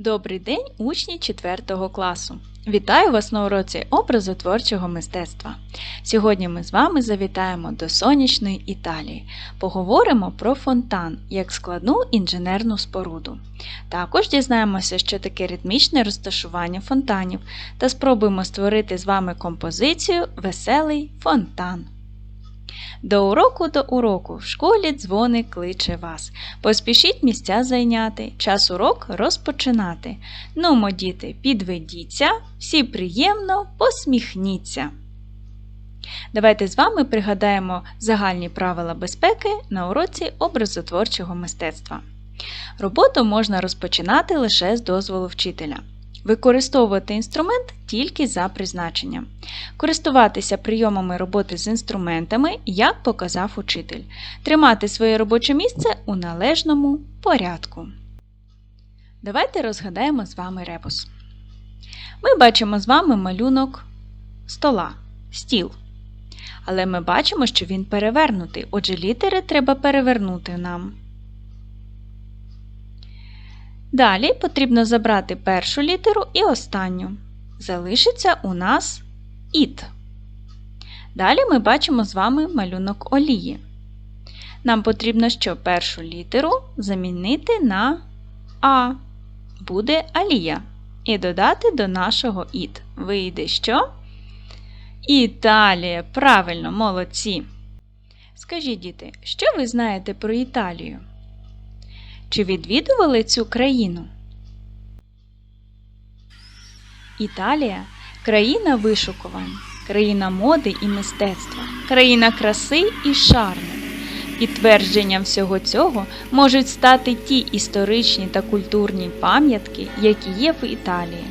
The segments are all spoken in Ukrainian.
Добрий день, учні 4 класу! Вітаю вас на уроці образотворчого мистецтва. Сьогодні ми з вами завітаємо до сонячної Італії. Поговоримо про фонтан як складну інженерну споруду. Також дізнаємося, що таке ритмічне розташування фонтанів та спробуємо створити з вами композицію Веселий фонтан. До уроку до уроку в школі дзвоник кличе вас. Поспішіть місця зайняти, час урок розпочинати. Нумо, діти, підведіться, всі приємно посміхніться. Давайте з вами пригадаємо загальні правила безпеки на уроці образотворчого мистецтва. Роботу можна розпочинати лише з дозволу вчителя. Використовувати інструмент тільки за призначенням. Користуватися прийомами роботи з інструментами, як показав учитель. Тримати своє робоче місце у належному порядку. Давайте розгадаємо з вами ребус. Ми бачимо з вами малюнок стола, стіл. Але ми бачимо, що він перевернутий, отже, літери треба перевернути нам. Далі потрібно забрати першу літеру і останню. Залишиться у нас іт. Далі ми бачимо з вами малюнок олії. Нам потрібно що першу літеру замінити на А. Буде алія. І додати до нашого іт. Вийде що? Італія. Правильно, молодці. Скажіть, діти, що ви знаєте про Італію? Чи відвідували цю країну? Італія країна вишукувань, країна моди і мистецтва, країна краси і шарму. Підтвердженням всього цього можуть стати ті історичні та культурні пам'ятки, які є в Італії.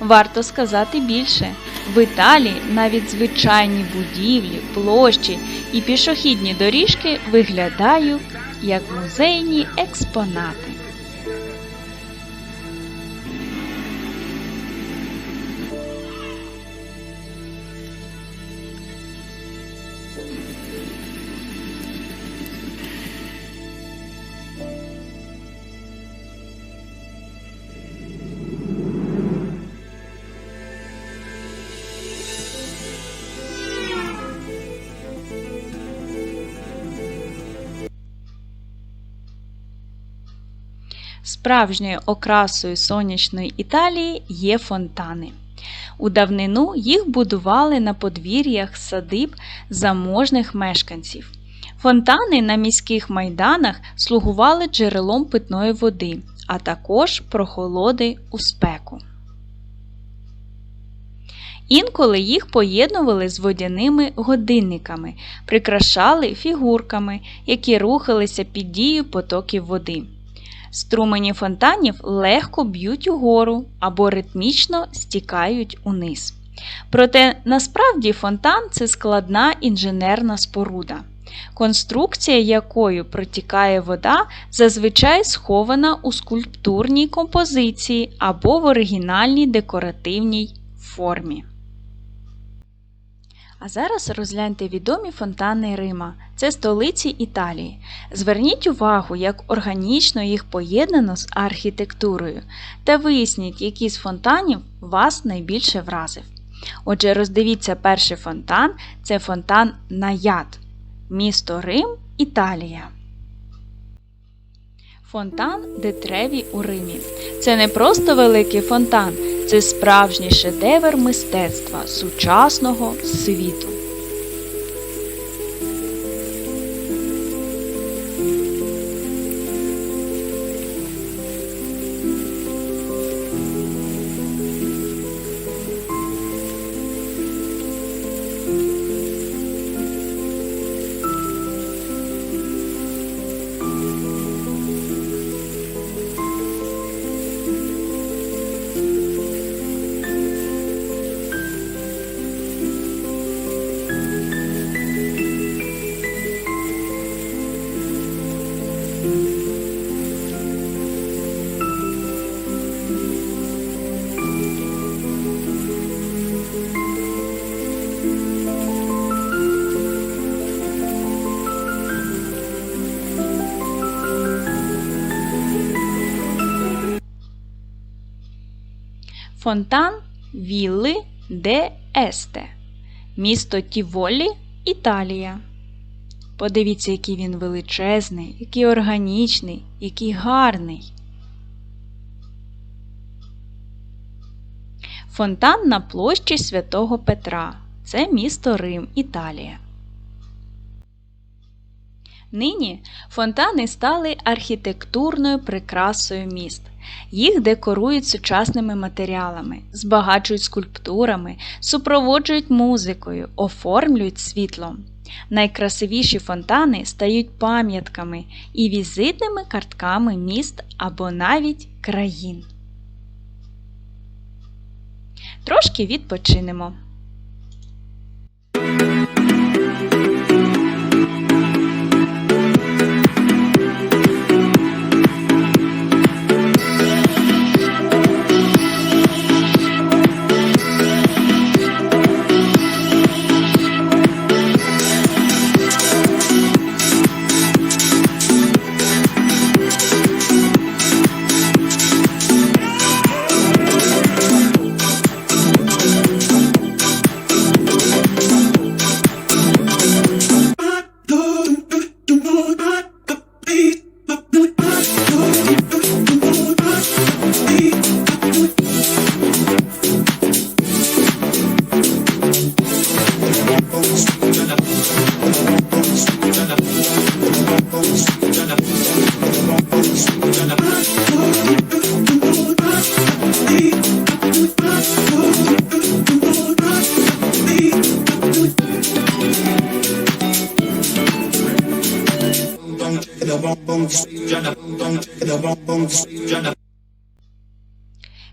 Варто сказати більше, в Італії навіть звичайні будівлі, площі і пішохідні доріжки виглядають як музейні експонати. Справжньою окрасою сонячної Італії є фонтани. У давнину їх будували на подвір'ях садиб заможних мешканців. Фонтани на міських майданах слугували джерелом питної води, а також прохолоди у спеку. Інколи їх поєднували з водяними годинниками, прикрашали фігурками, які рухалися під дією потоків води. Струмені фонтанів легко б'ють угору або ритмічно стікають униз. Проте насправді фонтан це складна інженерна споруда, конструкція якою протікає вода, зазвичай схована у скульптурній композиції або в оригінальній декоративній формі. А зараз розгляньте відомі фонтани Рима. Це столиці Італії. Зверніть увагу, як органічно їх поєднано з архітектурою, та виясніть, який з фонтанів вас найбільше вразив. Отже, роздивіться перший фонтан це фонтан Наяд. Місто Рим, Італія. Фонтан де Треві у Римі. Це не просто великий фонтан, це справжній шедевр мистецтва сучасного світу. Фонтан Вілли де Есте, місто Тіволі, Італія. Подивіться, який він величезний, який органічний, який гарний. Фонтан на площі Святого Петра. Це місто Рим, Італія. Нині фонтани стали архітектурною прикрасою міст. Їх декорують сучасними матеріалами, збагачують скульптурами, супроводжують музикою, оформлюють світлом. Найкрасивіші фонтани стають пам'ятками і візитними картками міст або навіть країн. Трошки відпочинемо.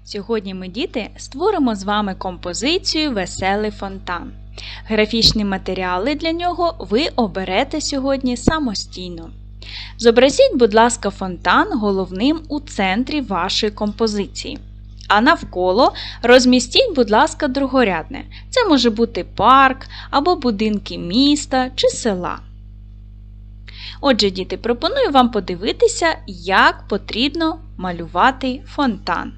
Сьогодні ми, діти, створимо з вами композицію Веселий фонтан. Графічні матеріали для нього ви оберете сьогодні самостійно. Зобразіть, будь ласка, фонтан головним у центрі вашої композиції. А навколо розмістіть, будь ласка, другорядне. Це може бути парк або будинки міста чи села. Отже, діти, пропоную вам подивитися, як потрібно малювати фонтан.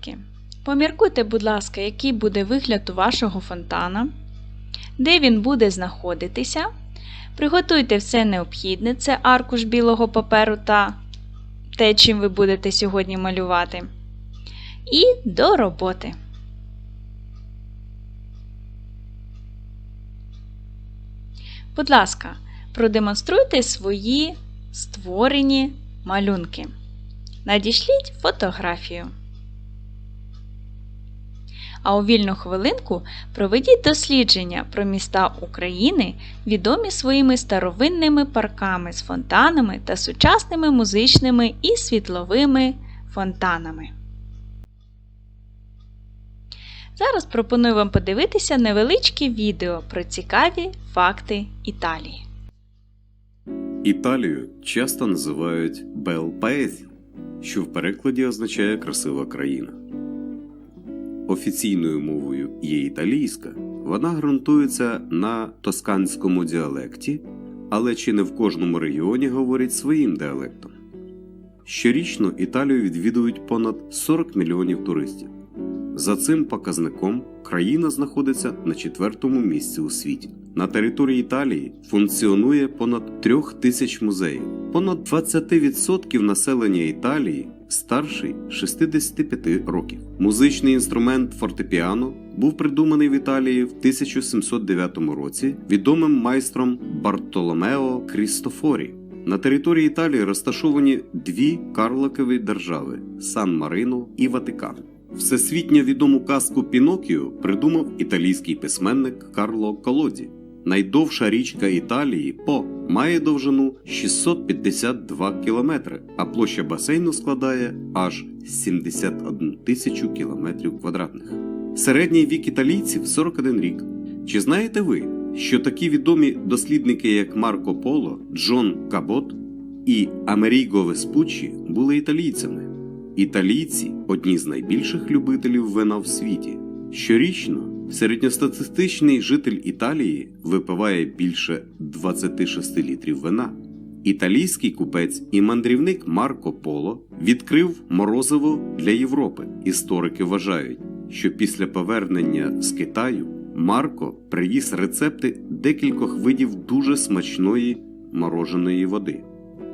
Дітки, поміркуйте, будь ласка, який буде вигляд у вашого фонтана, де він буде знаходитися. Приготуйте все необхідне, це аркуш білого паперу та те, чим ви будете сьогодні малювати. І до роботи. Будь ласка, продемонструйте свої створені малюнки. Надішліть фотографію. А у вільну хвилинку проведіть дослідження про міста України, відомі своїми старовинними парками з фонтанами та сучасними музичними і світловими фонтанами. Зараз пропоную вам подивитися невеличке відео про цікаві факти Італії. Італію часто називають Бел Паезі, що в перекладі означає красива країна. Офіційною мовою є італійська, вона ґрунтується на тосканському діалекті, але чи не в кожному регіоні говорять своїм діалектом. Щорічно Італію відвідують понад 40 мільйонів туристів. За цим показником країна знаходиться на четвертому місці у світі. На території Італії функціонує понад трьох тисяч музеїв. Понад 20% населення Італії старший 65 років. Музичний інструмент фортепіано був придуманий в Італії в 1709 році відомим майстром Бартоломео Крістофорі. На території Італії розташовані дві карликові держави Сан-Марино і Ватикан. Всесвітньо відому казку Пінокіо придумав італійський письменник Карло Колоді. Найдовша річка Італії По має довжину 652 кілометри, а площа басейну складає аж 71 тисячу кілометрів квадратних. Середній вік італійців 41 рік. Чи знаєте ви, що такі відомі дослідники, як Марко Поло, Джон Кабот і Амеріго Веспуччі, були італійцями? Італійці одні з найбільших любителів вина в світі. Щорічно середньостатистичний житель Італії випиває більше 26 літрів вина. Італійський купець і мандрівник Марко Поло відкрив морозиво для Європи. Історики вважають, що після повернення з Китаю Марко привіз рецепти декількох видів дуже смачної мороженої води.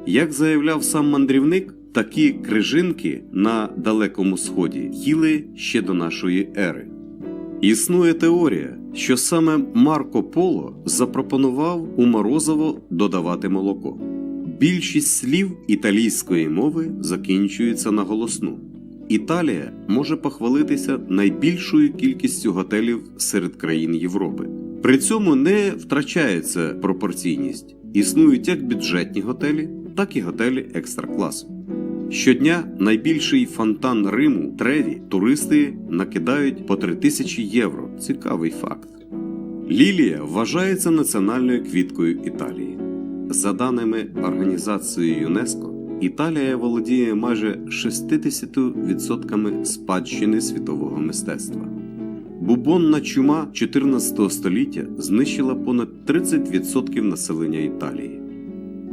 Як заявляв сам мандрівник, такі крижинки на Далекому Сході їли ще до нашої ери. Існує теорія, що саме Марко Поло запропонував у морозиво додавати молоко. Більшість слів італійської мови закінчується на голосну. Італія може похвалитися найбільшою кількістю готелів серед країн Європи. При цьому не втрачається пропорційність. Існують як бюджетні готелі, так і готелі екстра-класу. Щодня найбільший фонтан Риму Треві туристи накидають по 3000 євро. Цікавий факт. Лілія вважається національною квіткою Італії. За даними організації ЮНЕСКО, Італія володіє майже 60% спадщини світового мистецтва. Бубонна чума 14 століття знищила понад 30% населення Італії.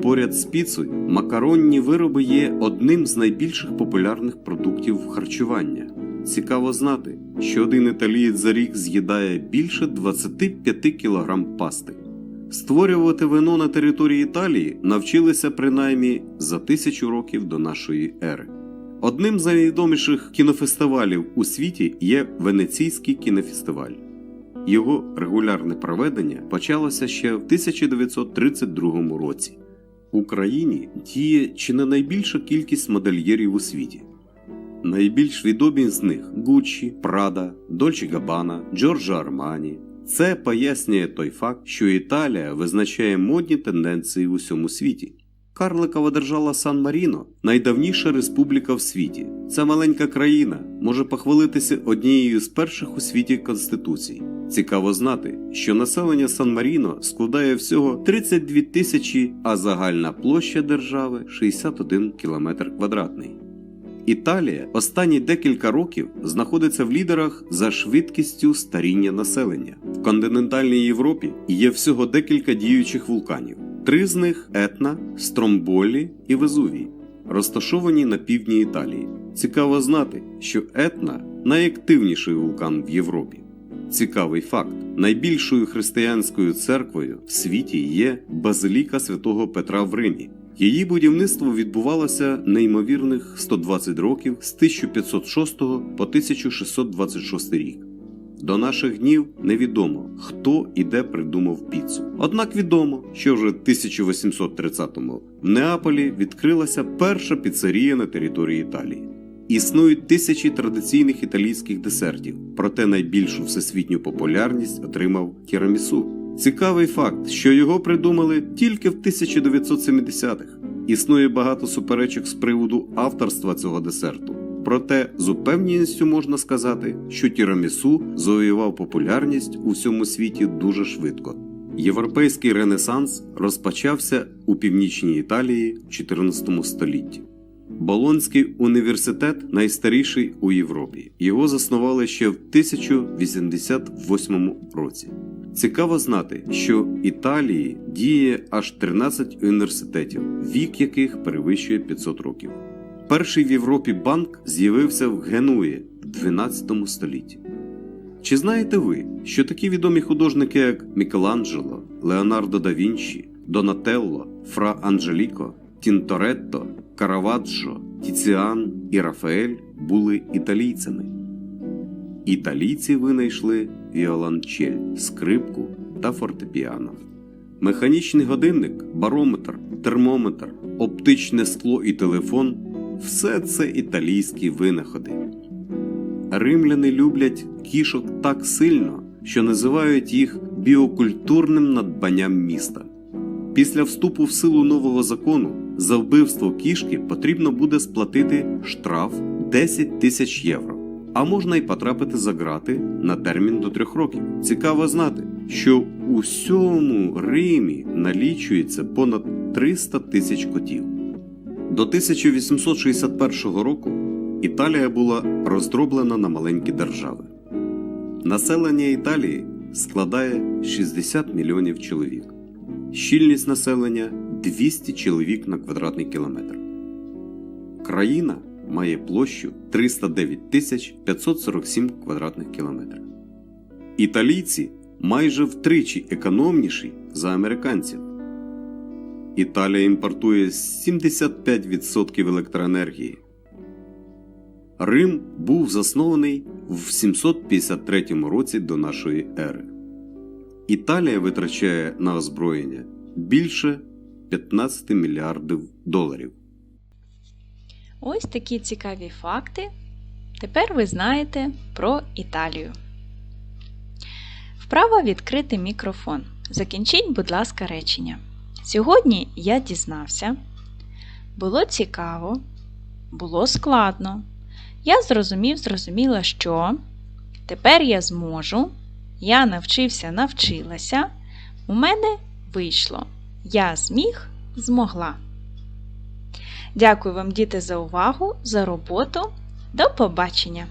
Поряд з піцею макаронні вироби є одним з найбільших популярних продуктів харчування. Цікаво знати, що один італієць за рік з'їдає більше 25 кг пасти. Створювати вино на території Італії навчилися принаймні за тисячу років до нашої ери. Одним з найвідоміших кінофестивалів у світі є Венеційський кінофестиваль. Його регулярне проведення почалося ще в 1932 році. Україні діє чи не найбільша кількість модельєрів у світі. Найбільш відомі з них Гуччі, Прада, Дольче Габана, Джорджо Армані. Це пояснює той факт, що Італія визначає модні тенденції в усьому світі. Карликова держава Сан Маріно найдавніша республіка в світі. Ця маленька країна може похвалитися однією з перших у світі конституцій. Цікаво знати, що населення Сан Маріно складає всього 32 тисячі, а загальна площа держави 61 кілометр квадратний. Італія останні декілька років знаходиться в лідерах за швидкістю старіння населення. В континентальній Європі є всього декілька діючих вулканів. Три з них Етна, Стромболі і Везувій, розташовані на півдні Італії. Цікаво знати, що Етна найактивніший вулкан в Європі. Цікавий факт: найбільшою християнською церквою в світі є Базиліка святого Петра в Римі. Її будівництво відбувалося неймовірних 120 років з 1506 по 1626 рік. До наших днів невідомо, хто і де придумав піцу. Однак відомо, що вже в 1830-му в Неаполі відкрилася перша піцерія на території Італії. Існують тисячі традиційних італійських десертів, проте найбільшу всесвітню популярність отримав тірамісу. Цікавий факт, що його придумали тільки в 1970-х. Існує багато суперечок з приводу авторства цього десерту. Проте з упевненістю можна сказати, що тірамісу завоював популярність у всьому світі дуже швидко. Європейський ренесанс розпочався у північній Італії в 14 столітті. Болонський університет найстаріший у Європі. Його заснували ще в 1088 році. Цікаво знати, що в Італії діє аж 13 університетів, вік яких перевищує 500 років. Перший в Європі банк з'явився в Генуї в 12 столітті. Чи знаєте ви, що такі відомі художники, як Мікеланджело, Леонардо да Вінчі, Донателло, Фра Анджеліко, Тінторетто, Караваджо, Тіціан і Рафаель були італійцями? Італійці винайшли віолончель, скрипку та фортепіано. Механічний годинник, барометр, термометр, оптичне скло і телефон все це італійські винаходи. Римляни люблять кішок так сильно, що називають їх біокультурним надбанням міста. Після вступу в силу нового закону за вбивство кішки потрібно буде сплатити штраф 10 тисяч євро, а можна й потрапити за ґрати на термін до трьох років. Цікаво знати, що у всьому Римі налічується понад 300 тисяч котів. До 1861 року Італія була роздроблена на маленькі держави. Населення Італії складає 60 мільйонів чоловік. Щільність населення 200 чоловік на квадратний кілометр. Країна має площу 309 тисяч 547 квадратних кілометрів. Італійці майже втричі економніші за американців. Італія імпортує 75% електроенергії. Рим був заснований в 753 році до нашої ери. Італія витрачає на озброєння більше 15 мільярдів доларів. Ось такі цікаві факти. Тепер ви знаєте про Італію. Вправо відкрити мікрофон. Закінчіть, будь ласка, речення. Сьогодні я дізнався. Було цікаво, було складно. Я зрозумів, зрозуміла, що. Тепер я зможу. Я навчився, навчилася. У мене вийшло. Я зміг, змогла. Дякую вам, діти, за увагу, за роботу. До побачення!